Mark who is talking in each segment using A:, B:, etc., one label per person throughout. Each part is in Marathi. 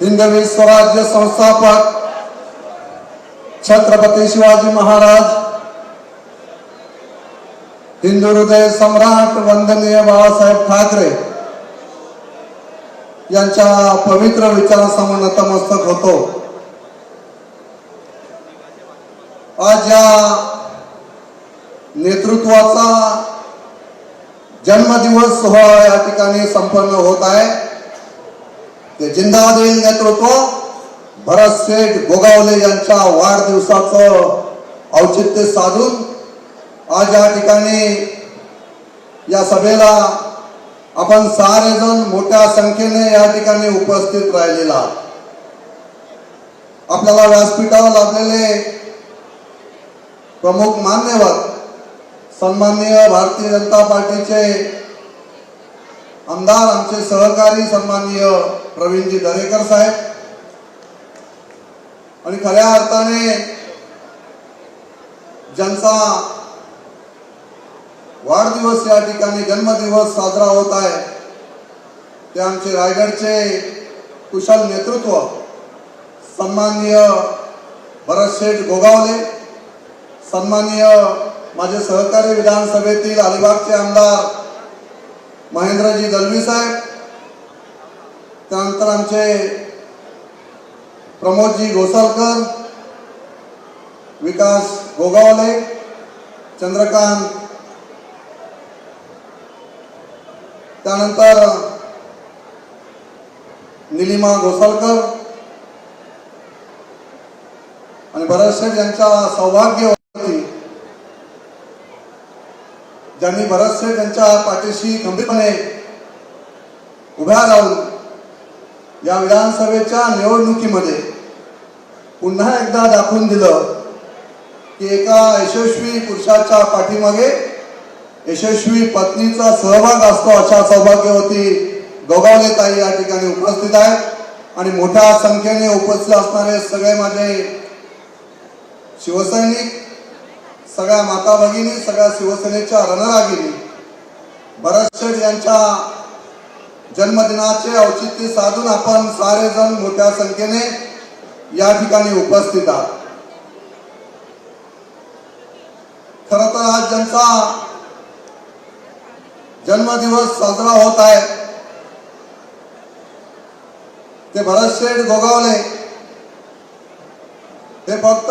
A: हिंदवी स्वराज्य संस्थापक छत्रपती शिवाजी महाराज. हिंदू हृदय सम्राट वंदनीय बाळासाहेब ठाकरे यांच्या पवित्र विचारासमोर नतमस्तक होतो. आज या नेतृत्वाचा जन्मदिवस सोहळा या ठिकाणी संपन्न होत आहे. ते जिंदादिल नेतृत्व. भरत शेठ गोगावले यांच्या वाढदिवसाचं औचित्य साधून आज या ठिकाणी या सभेला आपण सारेजण मोठ्या संख्येने या ठिकाणी उपस्थित राहिलेला. आपल्याला व्यासपीठावर लाभलेले प्रमुख मान्यवर सन्माननीय भारतीय जनता पार्टीचे आमदार आमचे सहकारी सन्माननीय प्रवीणजी दरेकर साहेब. आणि खऱ्या अर्थाने ज्यांचा वाढदिवस या ठिकाणी जन्मदिवस साजरा होत आहे ते आमचे रायगडचे कुशल नेतृत्व सन्माननीय भरत शेठ गोगावले सन्माननीय माझे सहकारी विधानसभेतील अलिबागचे आमदार महेंद्रजी दलवी साहेब त्यानंतर आमचे प्रमोदजी घोसाळकर विकास गोगावले चंद्रकांत त्यानंतर निलिमा घोसाळकर आणि भरत शेठ यांच्या सौभाग्यवती ज्यांनी भरत त्यांच्या यांच्या पाठीशी गंभीरपणे उभ्या राहून या विधानसभेच्या निवडणुकीमध्ये पुन्हा एकदा दाखवून दिलं की एका यशस्वी पुरुषाच्या पाठीमागे यशस्वी पत्नीचा सहभाग असतो अशा सौभाग्यवती गोगावले ताई या ठिकाणी उपस्थित आहेत. आणि मोठ्या संख्येने उपस्थित असणारे सगळे माझे शिवसैनिक सगळ्या माता भगिनी सगळ्या शिवसेनेच्या रणरागिनी भरत शेठ यांच्या जन्मदिनाचे औचित्य साधून आपण सारेजण मोठ्या संख्येने या ठिकाणी उपस्थित आहात. खर तर आज ज्यांचा जन्मदिवस साजरा होत आहे ते भरत शेठ गोगावले हे फक्त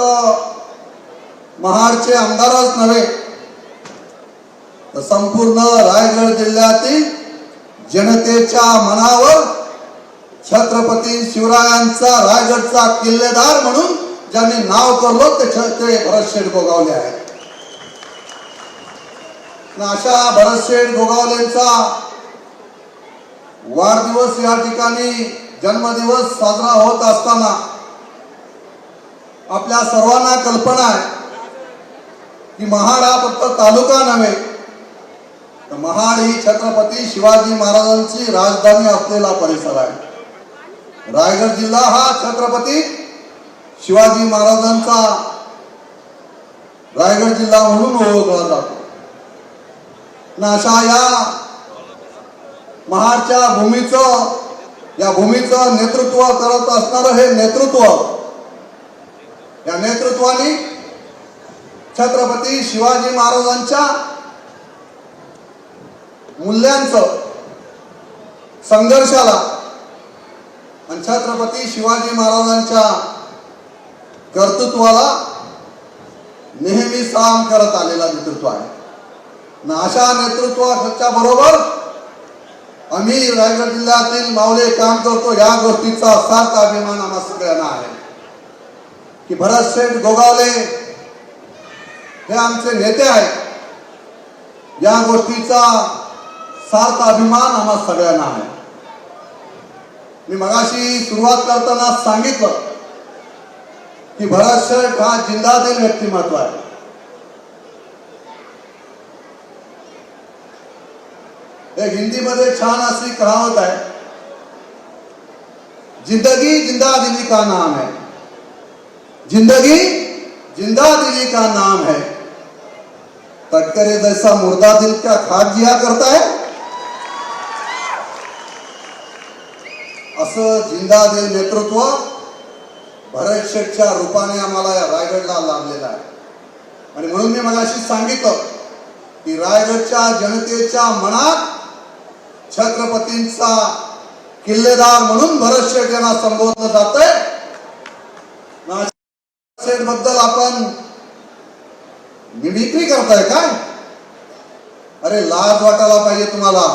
A: महाडचे आमदारच नव्हे तर संपूर्ण रायगड जिल्ह्यातील जनतेच्या मनावर छत्रपती शिवरायांचा रायगडचा किल्लेदार म्हणून ज्यांनी नाव करलो ते ते भरतशेठ गोगावले आहेत. अशा भरतशेठ गोगावलेंचा वाढदिवस या ठिकाणी जन्मदिवस साजरा होत असताना आपल्या सर्वांना कल्पना आहे की महाड हा फक्त तालुका नव्हे महाड ही छत्रपती शिवाजी महाराजांची राजधानी असलेला परिसर आहे. रायगड जिल्हा हा छत्रपती शिवाजी महाराजांचा रायगड जिल्हा म्हणून ओळखला जातो. अशा या महाडच्या भूमीचं या भूमीचं नेतृत्व करत असणारं हे नेतृत्व या नेतृत्वाने छत्रपती शिवाजी महाराजांच्या मूल्यांचं संघर्षाला. आणि छत्रपती शिवाजी महाराजांच्या कर्तृत्वाला नेहमी साम करत आलेला नेतृत्व आहे. अशा नेतृत्वाच्या बरोबर आम्ही रायगड जिल्ह्यातील मावले काम करतो. या गोष्टीचा सार्थ अभिमान आम्हा सगळ्यांना आहे. की भरत शेठ गोगावले हे आमचे नेते आहेत. या गोष्टीचा सार्थ अभिमान आम्हा सगळ्यांना आहे. मी मगाशी सुरुवात करताना सांगितलं की भरत शेठ हा जिंदादिल व्यक्तिमत्व आहे. एक हिंदीमध्ये छान अशी कहावत है ज़िंदगी ज़िंदा दिली का नाम है? ज़िंदगी ज़िंदा दिली का नाम है? तटकरे जैसा मुर्दा दिल क्या खाक जिया करता है? असं जिंदादिल नेतृत्व भरत शेठच्या रूपाने आम्हाला या रायगडला लाभलेलं आहे. आणि म्हणून मी मला अशी सांगितलं की रायगडच्या जनतेच्या मनात छत्रपतींचा किल्लेदार म्हणून भरत शेठ यांना संबोधलं जात आहे बद्दल आपण मिमिक्री करताय काय? अरे लाज वाटायला पाहिजे तुम्हाला.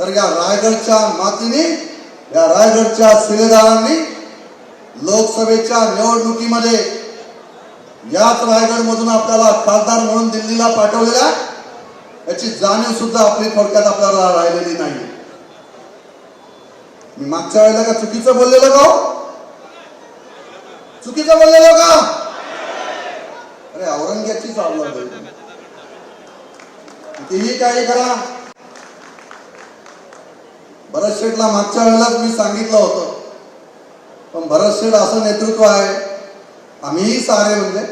A: तर या रायगडच्या मातीने या रायगडच्या शिलेदारांनी लोकसभेच्या निवडणुकीमध्ये याच रायगड मधून आपल्याला खासदार म्हणून दिल्लीला पाठवलेल्या याची जाणीव सुद्धा आपली थोडक्यात आपल्याला राहिलेली नाही. मी मागच्या वेळेला का चुकीचं बोललेलं का हो? चुकीचं बोललेलं का? अरे औरंग्याचीच आवड आहे. कितीही काही करा भरत शेठला मागच्या वेळेलाच मी सांगितलं होतं. पण भरत शेठ असं नेतृत्व आहे. आम्हीही सारे म्हणजे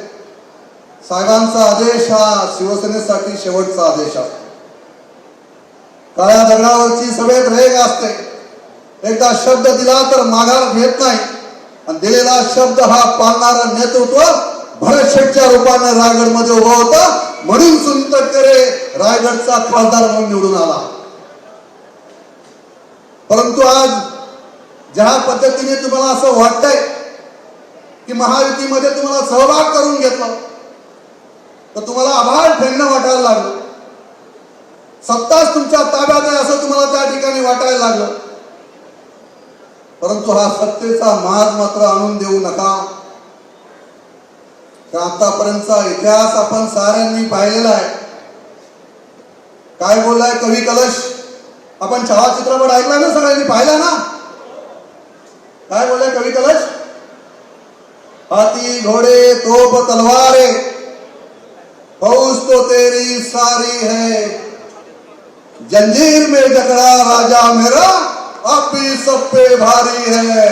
A: साहेबांचा आदेश हा शिवसेनेसाठी शेवटचा आदेश असतो काळ्या दगडावरची सभेत रेग असते. एकदा शब्द दिला तर माघार घेत नाही. आणि दिलेला शब्द हा पाळणारा नेतृत्व भरत शेठच्या रूपाने रायगडमध्ये उभं होतं. म्हणून सुनील तटकरे रायगडचा खासदार म्हणून निवडून आला. परंतु आज ज्या पद्धतीने तुम्हाला असं वाटतंय की महायुतीमध्ये तुम्हाला सहभाग करून घेतलं तर तुम्हाला आभार फेडणं वाटायला लागलं. सत्ताच तुमच्या ताब्यात आहे असं तुम्हाला त्या ठिकाणी वाटायला लागलं. परंतु हा सत्तेचा माज मात्र आणून देऊ नका. तर आतापर्यंतचा इतिहास आपण साऱ्यांनी पाहिलेला आहे. काय बोललाय कवी कलश? आपण छावा चित्रपट ऐकला ना सगळ्यांनी पाहिला ना? काय बोललाय कवी कलश? हाथी घोड़े तोप तलवारे. फौज तो तेरी सारी है। जंजीर में जकड़ा राजा मेरा अब भी सब पे भारी है।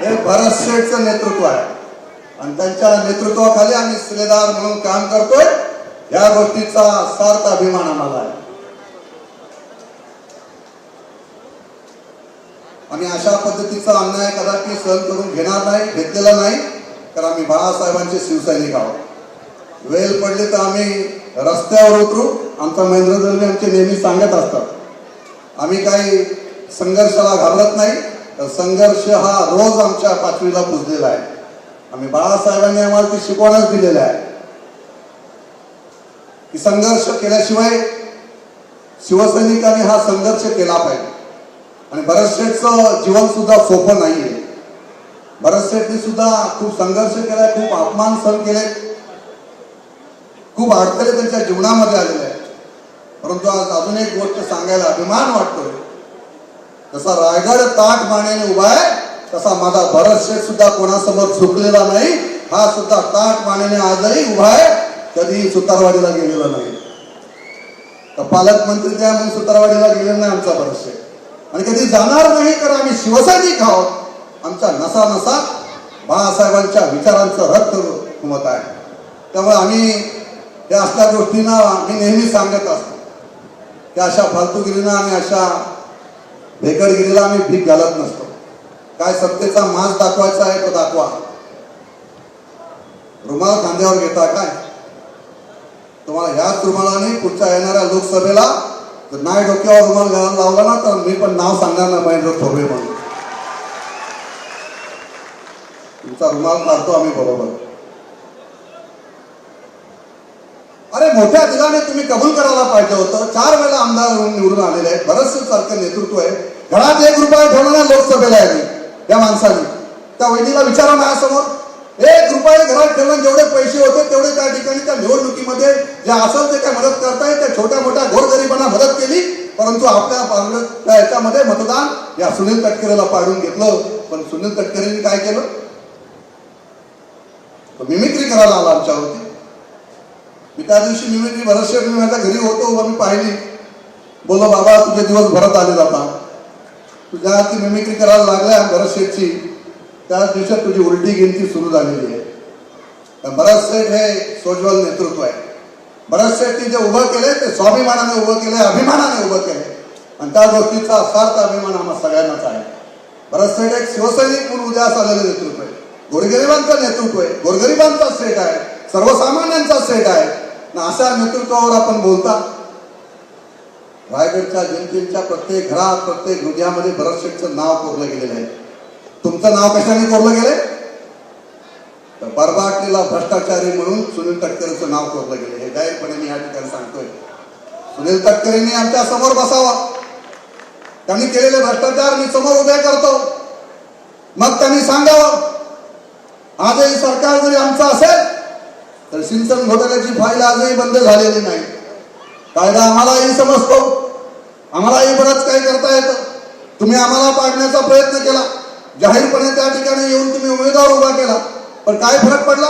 A: हे भरत शेठचं नेतृत्व आहे। आणि त्यांच्या नेतृत्वाखाली आम्ही शिलेदार म्हणून काम करतोय. या गोष्टीचा सार्थ अभिमान आम्हाला आहे. आम्ही अशा पद्धतीचा अन्याय कदाचित सहन करून घेणार नाही घेतलेला नाही तर आम्ही बाळासाहेबांचे शिवसैनिक आहोत. वेल पडली तर आम्ही रस्त्यावर उतरू. आमचा महेंद्र दलवे आमचे नेहमी सांगत असतात. आम्ही काही संघर्षाला घाबरत नाही. तर संघर्ष हा रोज आमच्या पाचवीला पुजलेला आहे. आम्ही बाळासाहेबांनी आम्हाला ती शिकवणच दिलेलं आहे. की संघर्ष केल्याशिवाय शिवसैनिकांनी हा संघर्ष केला पाहिजे. आणि भरत जीवन सुद्धा सोपं नाहीये. आहे शेठनी सुद्धा खूप संघर्ष केलाय खूप अपमान सहन केले खूप अडथळे त्यांच्या जीवनामध्ये आलेले आहेत. परंतु आज अजून एक गोष्ट सांगायला अभिमान वाटतोय. जसा रायगड ताट मानेने उभा आहे तसा माझा भरत शेठ सुद्धा कोणासमोर झुकलेला नाही. हा सुद्धा ताट मानेने आजही उभा आहे. कधी सुतारवाडीला गेलेला नाही. तर पालकमंत्री त्या म्हणून सुतारवाडीला गेलेला नाही आमचा भरत शेठ. आणि कधी जाणार नाही तर आम्ही शिवसैनिक आहोत. आमच्या नसा नसा बाळासाहेबांच्या विचारांचं रक्त घुमत आहे. त्यामुळे आम्ही या असल्या गोष्टींना मी नेहमी सांगत असतो. त्या अशा फालतूगिरीनं आणि अशा भेकडगिरीला आम्ही भीक घालत नसतो. काय सत्तेचा मास दाखवायचा आहे तो दाखवा. रुमाल खांद्यावर घेता काय? तुम्हाला ह्याच रुमालाने पुढच्या येणाऱ्या लोकसभेला जर नाही डोक्यावर रुमाल घालायला लावला ना तर मी पण नाव सांगणार ना महेंद्र थोबे म्हणून. तुमचा रुमाल काढतो आम्ही बरोबर. अरे मोठ्या दिलाने तुम्ही कबूल करायला पाहिजे होतं. चार वेळेला आमदार निवडून आलेले आहेत. बरंच सारखं नेतृत्व आहे. घरात एक रुपया ठेवणार लोकसभेला आहे मी. या माणसाने. त्या वहिनीला विचारा माझ्यासमोर. एक रुपये घरात ठेवून जेवढे पैसे होते तेवढे त्या ठिकाणी त्या निवडणुकीमध्ये जे असेल ते काय मदत करताय? त्या छोट्या मोठ्या गोरगरिबांना मदत केली? परंतु आपल्या पारलं- त्या याच्यामध्ये मतदान या सुनील तटकरेला पाडून घेतलं. पण सुनील तटकरेंनी काय केलं? मिमिक्री करायला आला आमच्यावरती. मी त्या दिवशी मिमिक्री भरतशेठ मी माझ्या घरी होतो मी पाहिली. बोललो बाबा तुझे दिवस भरत आले जाता तुझ्या ती मिमिक्री करायला लागल्या भरत शेठची त्याच दिवसात तुझी उलटी गिनती सुरू झालेली आहे. तर भरत शेठ हे सोज्वल नेतृत्व आहे. भरत शेट्टी जे उभं केले ते स्वाभिमानाने उभं केले अभिमानाने उभं केले आणि त्या गोष्टीचा सार्थ अभिमान आम्हा सगळ्यांनाच आहे. भरत शेठ एक शिवसैनिक म्हणून उद्यास आलेलं नेतृत्व आहे. गोरगरिबांचं नेतृत्व आहे. गोरगरिबांचा सेट आहे. सर्वसामान्यांचा सेट आहे. ना अशा नेतृत्वावर आपण बोलता. रायगडच्या जनतेच्या प्रत्येक घरात प्रत्येक हृदयामध्ये भरतशेठचं नाव कोरलं गेलेलं आहे. तुमचं नाव कशाने कोरलं गेलंय? तर बरबाटलेला भ्रष्टाचारी म्हणून सुनील तटकरेचं नाव कोरलं गेलं हे जाहीरपणे मी या ठिकाणी सांगतोय. सुनील तटकरेंनी आमच्यासमोर बसावा. त्यांनी केलेले भ्रष्टाचार मी समोर उभे करतो. मग त्यांनी सांगावं आजही सरकार जरी आमचं असेल तर सिंचन घोटाळ्याची फाईल आजही बंद झालेली नाही. कायदा आम्हालाही समजतो. आम्हालाही बरंच काही करता येतं. तुम्ही आम्हाला पाडण्याचा प्रयत्न केला. जाहीरपणे त्या ठिकाणी येऊन तुम्ही उमेदवार उभा केला. पण काय फरक पडला?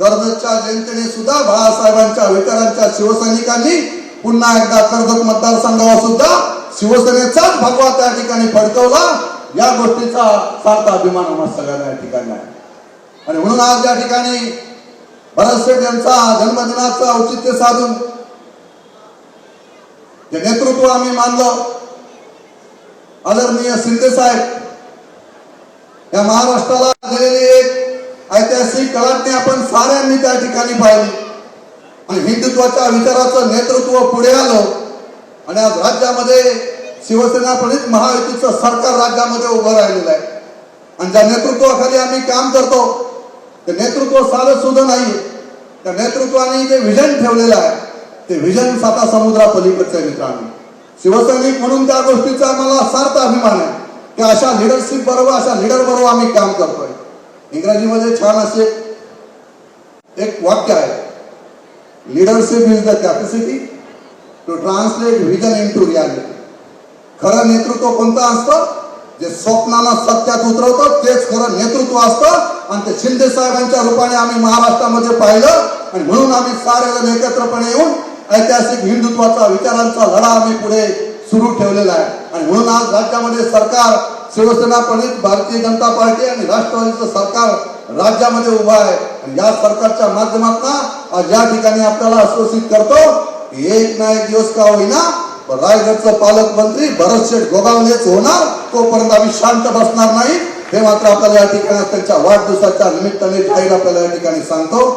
A: कर्जतच्या जनतेने सुद्धा बाळासाहेबांच्या विकारांच्या शिवसैनिकांनी पुन्हा एकदा कर्जत मतदारसंघावर सुद्धा शिवसेनेचाच भगवा त्या ठिकाणी फडकवला. या गोष्टीचा सारखा अभिमान आम्हाला सगळ्यांना या ठिकाणी आहे. आणि म्हणून आज या ठिकाणी भरत शेठ यांचा जन्मदिनाचं औचित्य साधून जे नेतृत्व आम्ही मानलं. आदरणीय शिंदे साहेब या महाराष्ट्राला दिलेली एक ऐतिहासिक कलाटणी आपण साऱ्यांनी त्या ठिकाणी पाहिली. आणि हिंदुत्वाच्या विचाराचं नेतृत्व पुढे आलं. आणि आज राज्यामध्ये शिवसेना प्रणित महायुतीचं सरकार राज्यामध्ये उभं राहिलेलं आहे. आणि ज्या नेतृत्वाखाली आम्ही काम करतो ते नेतृत्व साधं सुद्धा नाही. त्या नेतृत्वाने जे विजन ठेवलेलं आहे ते विजन साता समुद्रा पलीकडचं आहे मित्रांनो. शिवसैनिक म्हणून त्या गोष्टीचा मला सार्थ अभिमान आहे. की अशा लिडरशिप बरोबर अशा लिडर बरोबर आम्ही काम करतोय. इंग्रजीमध्ये छान असे एक वाक्य आहे. Leadership is the capacity to translate vision into reality खरं नेतृत्व कोणतं असतं? जे स्वप्नाला सत्यात उतरवतं तेच खरं नेतृत्व असतं. आणि ते शिंदे साहेबांच्या रूपाने आम्ही महाराष्ट्रामध्ये पाहिलं. आणि म्हणून आम्ही सारे जण एकत्रपणे येऊन ऐतिहासिक हिंदुत्वाचा विचारांचा लढा आम्ही पुढे सुरू ठेवलेला आहे. आणि म्हणून आज राज्यामध्ये सरकार शिवसेना प्रणित भारतीय जनता पार्टी आणि राष्ट्रवादीचं सरकार राज्यामध्ये उभं आहे. आणि या सरकारच्या माध्यमातून आज या ठिकाणी आपल्याला आश्वासित करतो की एक ना एक दिवस का होईना रायगडचं पालकमंत्री भरत शेठ गोगावलेच होणार तोपर्यंत आम्ही शांत बसणार नाही. हे मात्र आपल्याला या ठिकाणी त्यांच्या वाढदिवसाच्या निमित्ताने जाहीर आपल्याला या ठिकाणी सांगतो.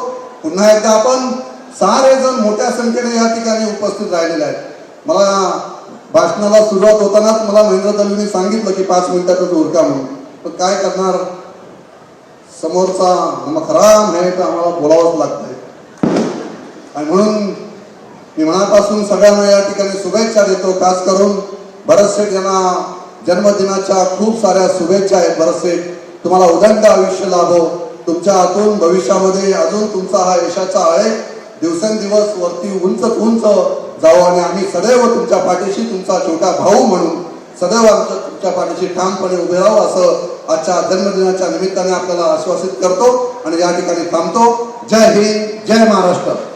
A: पुन्हा एकदा आपण सारे जण मोठ्या संख्येने या ठिकाणी उपस्थित राहिलेले आहेत. मला भाषणाला सुरुवात होतानाच मला महेंद्र दलवीने सांगितलं की पाच मिनिटातच उरका म्हणून. पण काय करणार? समोरचा मखराम आहे तर आम्हाला बोलावंच लागतंय. आणि म्हणून मी मनापासून सगळ्यांना या ठिकाणी शुभेच्छा देतो. खास करून बरेचसे शेठ यांना जन्मदिनाच्या खूप साऱ्या शुभेच्छा आहेत. भरत तुम्हाला उदंड आयुष्य लाभो. तुमच्या हातून भविष्यामध्ये अजून तुमचा हा यशाचा आहे दिवसेंदिवस वरती उंच उंच जाऊ आणि आम्ही सदैव तुमच्या पाठीशी तुमचा छोटा भाऊ म्हणून सदैव आमच्या तुमच्या पाठीशी ठामपणे उभे राहू असं आजच्या जन्मदिनाच्या निमित्ताने आपल्याला आश्वासित करतो आणि या ठिकाणी थांबतो. जय हिंद जय महाराष्ट्र.